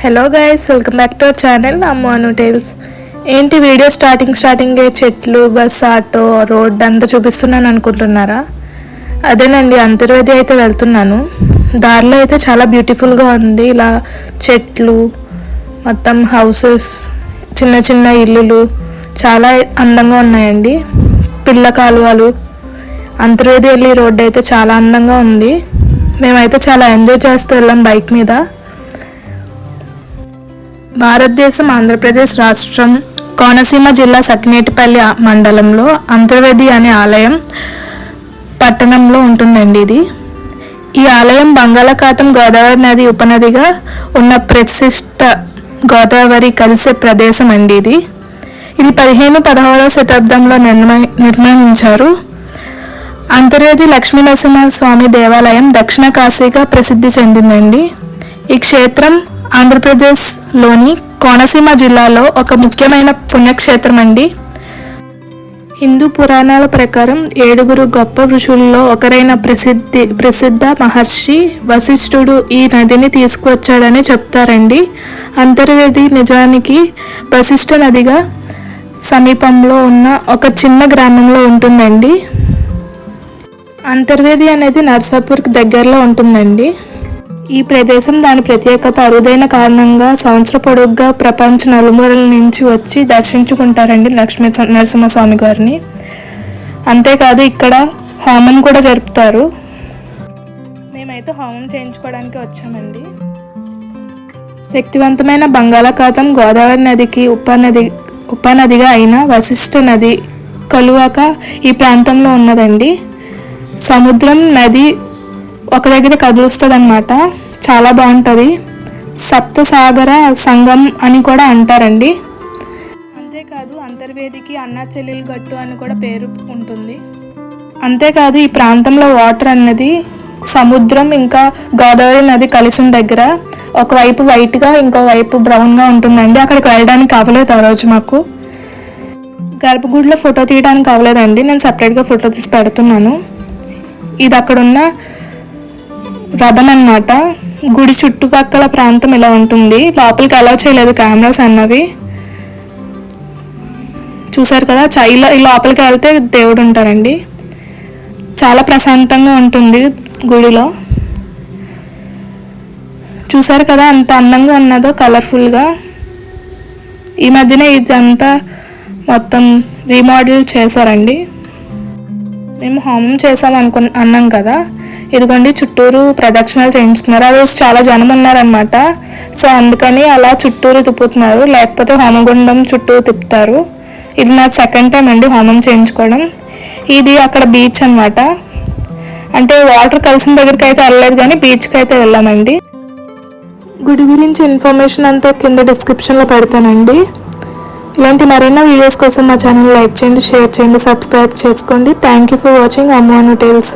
Hello guys welcome back to our channel అమ్మను tales ఏంటి video starting స్టార్టింగే చెట్లు బస్ ఆటో రోడ్ అంతా చూపిస్తున్నాను అనుకుంటున్నారా? అదేనండి అంతర్వేది అయితే వెళ్తున్నాను. దారిలో అయితే చాలా బ్యూటిఫుల్గా ఉంది. ఇలా చెట్లు మొత్తం హౌసెస్ చిన్న చిన్న ఇల్లులు చాలా అందంగా ఉన్నాయండి. పిల్ల కాలువలు అంతర్వేది వెళ్ళి రోడ్డు అయితే చాలా అందంగా ఉంది. మేమైతే చాలా ఎంజాయ్ చేస్తూ వెళ్ళాం బైక్ మీద. భారతదేశం ఆంధ్రప్రదేశ్ రాష్ట్రం కోనసీమ జిల్లా సకినేటిపల్లి మండలంలో అంతర్వేది అనే ఆలయం పట్టణంలో ఉంటుందండి ఇది. ఈ ఆలయం బంగాళాఖాతం గోదావరి నది ఉపనదిగా ఉన్న ప్రతిష్ట గోదావరి కలిసే ప్రదేశం అండి ఇది. ఇది పదిహేను పదహారవ శతాబ్దంలో నిర్మ నిర్మించారు. అంతర్వేది లక్ష్మీనరసింహ స్వామి దేవాలయం దక్షిణ కాశీగా ప్రసిద్ధి చెందిందండి. ఈ క్షేత్రం ఆంధ్రప్రదేశ్లోని కోనసీమ జిల్లాలో ఒక ముఖ్యమైన పుణ్యక్షేత్రం అండి. హిందూ పురాణాల ప్రకారం ఏడుగురు గొప్ప ఋషుల్లో ఒకరైన ప్రసిద్ధి ప్రసిద్ధ మహర్షి వశిష్ఠుడు ఈ నదిని తీసుకువచ్చాడని చెప్తారండి. అంతర్వేది నిజానికి వశిష్ఠ నదిగా సమీపంలో ఉన్న ఒక చిన్న గ్రామంలో ఉంటుందండి. అంతర్వేది అనేది నర్సాపూర్కి దగ్గరలో ఉంటుందండి. ఈ ప్రదేశం దాని ప్రత్యేకత అరుదైన కారణంగా సంవత్సర పొడుగ్గా ప్రపంచ నలుమూలల నుంచి వచ్చి దర్శించుకుంటారండి లక్ష్మీ నరసింహస్వామి గారిని. అంతేకాదు ఇక్కడ హోమం కూడా జరుపుతారు. మేమైతే హోమం చేయించుకోవడానికి వచ్చామండి. శక్తివంతమైన బంగాళాఖాతం గోదావరి నదికి ఉపనది ఉపనదిగా అయిన వశిష్ఠ నది కలువాక ఈ ప్రాంతంలో ఉన్నదండి. సముద్రం నది ఒక దగ్గర కదులుస్తుంది అనమాట చాలా బాగుంటుంది. సప్తసాగర సంగం అని కూడా అంటారండి. అంతేకాదు అంతర్వేదికి అన్నా చెల్లెలు గట్టు అని కూడా పేరు ఉంటుంది. అంతేకాదు ఈ ప్రాంతంలో వాటర్ అన్నది సముద్రం ఇంకా గోదావరి నది కలిసిన దగ్గర ఒకవైపు వైట్గా ఇంకో వైపు బ్రౌన్గా ఉంటుందండి. అక్కడికి వెళ్ళడానికి అవ్వలేదు ఆ రోజు మాకు. గర్భగుడిలో ఫోటో తీయడానికి అవ్వలేదండి. నేను సపరేట్గా ఫోటో తీసి పెడుతున్నాను. ఇది అక్కడ ఉన్న రథం అన్నమాట గుడి చుట్టుపక్కల ప్రాంతం ఇలా ఉంటుంది. లోపలికి అలౌ చేయలేదు కెమెరాస్ అన్నవి. చూసారు కదా చైలో లోపలికి వెళ్తే దేవుడు ఉంటారండి. చాలా ప్రశాంతంగా ఉంటుంది గుడిలో. చూసారు కదా అంత అందంగా ఉన్నదో కలర్ఫుల్గా ఈ మధ్యనే ఇదంతా మొత్తం రీమోడల్ చేశారండి. మేము హోమం చేసాం అనుకు అన్నాం కదా. ఇదిగోండి చుట్టూరు ప్రదక్షిణాలు చేయించుతున్నారు. ఆ రోజు చాలా జనం ఉన్నారనమాట సో అందుకని అలా చుట్టూరు తిప్పుతున్నారు. లేకపోతే హోమగుండం చుట్టూ తిప్పుతారు. ఇది నాకు సెకండ్ టైం అండి హోమం చేయించుకోవడం. ఇది అక్కడ బీచ్ అనమాట అంటే వాటర్ కలిసిన దగ్గరికి అయితే వెళ్ళలేదు కానీ బీచ్కి అయితే వెళ్ళామండి. గుడి గురించి ఇన్ఫర్మేషన్ అంతా కింద డిస్క్రిప్షన్లో పెడతానండి. ఇలాంటి మరెన్నో వీడియోస్ కోసం మా ఛానల్ లైక్ చేయండి షేర్ చేయండి సబ్స్క్రైబ్ చేసుకోండి. థ్యాంక్ యూ ఫర్ వాచింగ్ అమ్మోను టేల్స్